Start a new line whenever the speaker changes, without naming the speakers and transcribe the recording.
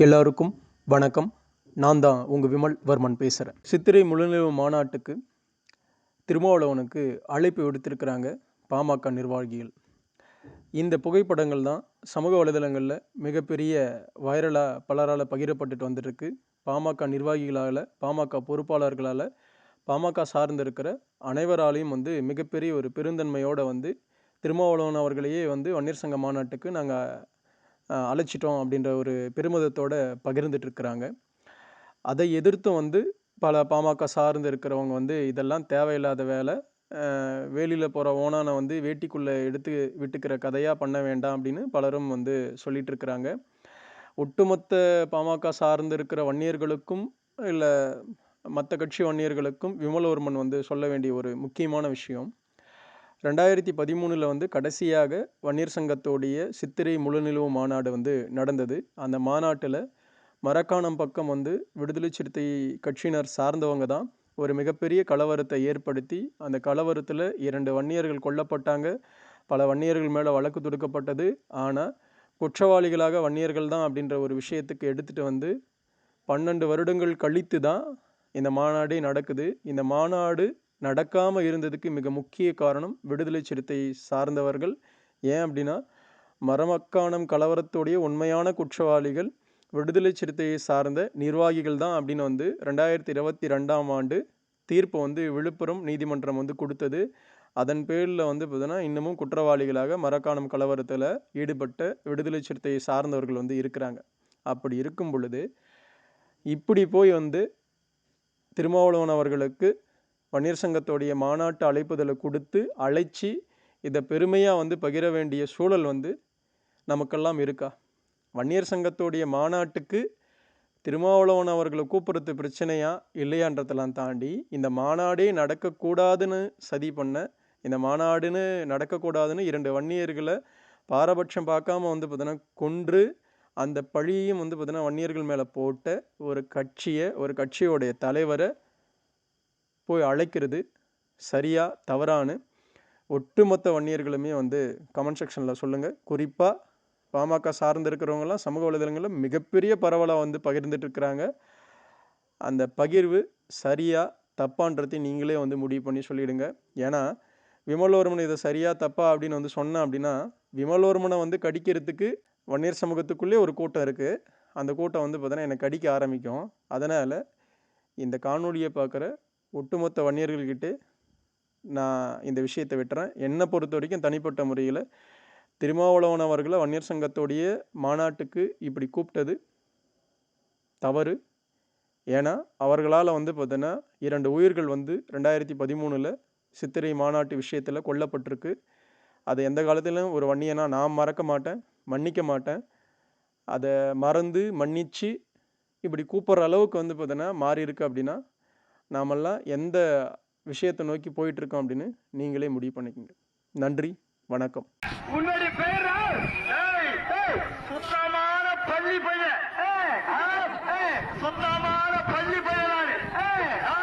எல்லாருக்கும் வணக்கம். நான் தான் உங்கள் விமல் வர்மன் பேசுகிறேன் சித்திரை முழுநிலவு மாநாட்டுக்கு திருமாவளவனுக்கு அழைப்பு விடுத்திருக்கிறாங்க பாமக நிர்வாகிகள். இந்த புகைப்படங்கள் தான் சமூக வலைதளங்களில் மிகப்பெரிய வைரலாக பலரால் பகிரப்பட்டுட்டு வந்துட்டுருக்கு பாமக நிர்வாகிகளால் பாமக பொறுப்பாளர்களால் பாமக சார்ந்திருக்கிற அனைவராலையும் வந்து மிகப்பெரிய ஒரு பெருந்தன்மையோடு வந்து திருமாவளவன் அவர்களையே வந்து வன்னியர் சங்க மாநாட்டுக்கு நாங்கள் அழைச்சிட்டோம் அப்படின்ற ஒரு பெருமிதத்தோடு பகிர்ந்துட்டு இருக்கிறாங்க அதை எதிர்த்தும் வந்து பல பாமக சார்ந்து இருக்கிறவங்க வந்து இதெல்லாம் தேவையில்லாத வேலை. வேலியில் போகிற ஓனானை வந்து வேட்டிக்குள்ளே எடுத்து விட்டுக்கிற கதையாக பண்ண வேண்டாம் அப்படின்னு பலரும் வந்து சொல்லிட்டு இருக்கிறாங்க ஒட்டுமொத்த பாமக சார்ந்து இருக்கிற வன்னியர்களுக்கும் இல்லை மற்ற கட்சி வன்னியர்களுக்கும் விமலவர்மன் வந்து சொல்ல வேண்டிய ஒரு முக்கியமான விஷயம். ரெண்டாயிரத்தி பதிமூணில் வந்து கடைசியாக வன்னியர் சங்கத்தோடைய சித்திரை முழுநிலவு மாநாடு வந்து நடந்தது. அந்த மாநாட்டில் மரக்காணம் பக்கம் வந்து விடுதலை சிறுத்தை கட்சியினர் சார்ந்தவங்க தான் ஒரு மிகப்பெரிய கலவரத்தை ஏற்படுத்தி அந்த கலவரத்தில் இரண்டு வன்னியர்கள் கொல்லப்பட்டாங்க. பல வன்னியர்கள் மேலே வழக்கு தொடுக்கப்பட்டது. ஆனால் குற்றவாளிகளாக வன்னியர்கள் தான் அப்படின்ற ஒரு விஷயத்துக்கு எடுத்துகிட்டு வந்து பன்னெண்டு வருடங்கள் கழித்து தான் இந்த மாநாடே நடக்குது. இந்த மாநாடு நடக்காமல் இருந்ததுக்கு மிக முக்கிய காரணம் விடுதலை சிறுத்தை சார்ந்தவர்கள். ஏன் அப்படின்னா மரமக்கானம் கலவரத்துடைய உண்மையான குற்றவாளிகள் விடுதலை சிறுத்தையை சார்ந்த நிர்வாகிகள் தான் அப்படின்னு வந்து ரெண்டாயிரத்தி இருபத்தி ரெண்டாம் ஆண்டு தீர்ப்பு வந்து விழுப்புரம் நீதிமன்றம் வந்து கொடுத்தது. அதன் பேரில் வந்து பார்த்தீங்கன்னா இன்னமும் குற்றவாளிகளாக மரக்காணம் கலவரத்தில் ஈடுபட்ட விடுதலை சிறுத்தையை சார்ந்தவர்கள் வந்து இருக்கிறாங்க. அப்படி இருக்கும் பொழுது இப்படி போய் வந்து திருமாவளவன் அவர்களுக்கு வன்னியர் சங்கத்தோடைய மாநாட்டு அழைப்புதலை கொடுத்து அழைச்சி இதை பெருமையாக வந்து பகிர வேண்டிய சூழல் வந்து நமக்கெல்லாம் இருக்கா? வன்னியர் சங்கத்தோடைய மாநாட்டுக்கு திருமாவளவன் அவர்களை கூப்பிட்றது பிரச்சனையா? இல்லையான்றதெல்லாம் தாண்டி இந்த மாநாடே நடக்கக்கூடாதுன்னு சதி பண்ண இந்த மாநாடுன்னு நடக்கக்கூடாதுன்னு இரண்டு வன்னியர்களை பாரபட்சம் பார்க்காம வந்து பார்த்தீங்கன்னா கொன்று அந்த பழியும் வந்து பார்த்தீங்கன்னா வன்னியர்கள் மேலே போட்ட ஒரு கட்சியை ஒரு கட்சியோடைய தலைவரை போய் அழைக்கிறது சரியா தவறான்னு ஒட்டுமொத்த வன்னியர்களுமே வந்து கமெண்ட் செக்ஷனில் சொல்லுங்கள் குறிப்பாக பாமக சார்ந்து இருக்கிறவங்கலாம் சமூக வலைதளங்களில் மிகப்பெரிய பரவலாக வந்து பகிர்ந்துட்டு இருக்கிறாங்க. அந்த பகிர்வு சரியாக தப்பான்றதையும் நீங்களே வந்து முடிவு பண்ணி சொல்லிவிடுங்க ஏன்னா விமலோர்மன் இதை சரியாக தப்பா அப்படின்னு வந்து சொன்னேன் அப்படின்னா விமலோர்மனை வந்து கடிக்கிறதுக்கு வன்னியர் சமூகத்துக்குள்ளே ஒரு கூட்டம் இருக்குது அந்த கூட்டம் வந்து பார்த்தீங்கன்னா என்னை கடிக்க ஆரம்பிக்கும். அதனால் இந்த காணொலியை பார்க்குற ஒட்டுமொத்த வன்னியர்கள்கிட்ட நான் இந்த விஷயத்தை விட்டுறேன். என்னை பொறுத்த வரைக்கும் தனிப்பட்ட முறையில் திருமாவளவன் அவர்களை வன்னியர் சங்கத்தோடைய மாநாட்டுக்கு இப்படி கூப்பிட்டது தவறு. ஏன்னா அவர்களால் வந்து பார்த்தோன்னா இரண்டு உயிர்கள் வந்து ரெண்டாயிரத்தி பதிமூணில் சித்திரை மாநாட்டு விஷயத்தில் கொல்லப்பட்டிருக்கு. அதை எந்த காலத்திலும் ஒரு வன்னியனா நான் மறக்க மாட்டேன் மன்னிக்க மாட்டேன். அதை மறந்து மன்னித்து இப்படி கூப்பிட்ற அளவுக்கு வந்து பார்த்தோன்னா மாறி இருக்கு அப்படின்னா நாமெல்லாம் எந்த விஷயத்தை நோக்கி போயிட்டுருக்கோம் அப்படின்னு நீங்களே முடிவு பண்ணிக்கோங்க. நன்றி வணக்கம்.
பள்ளி பையன். சுத்தமான பள்ளி பையன்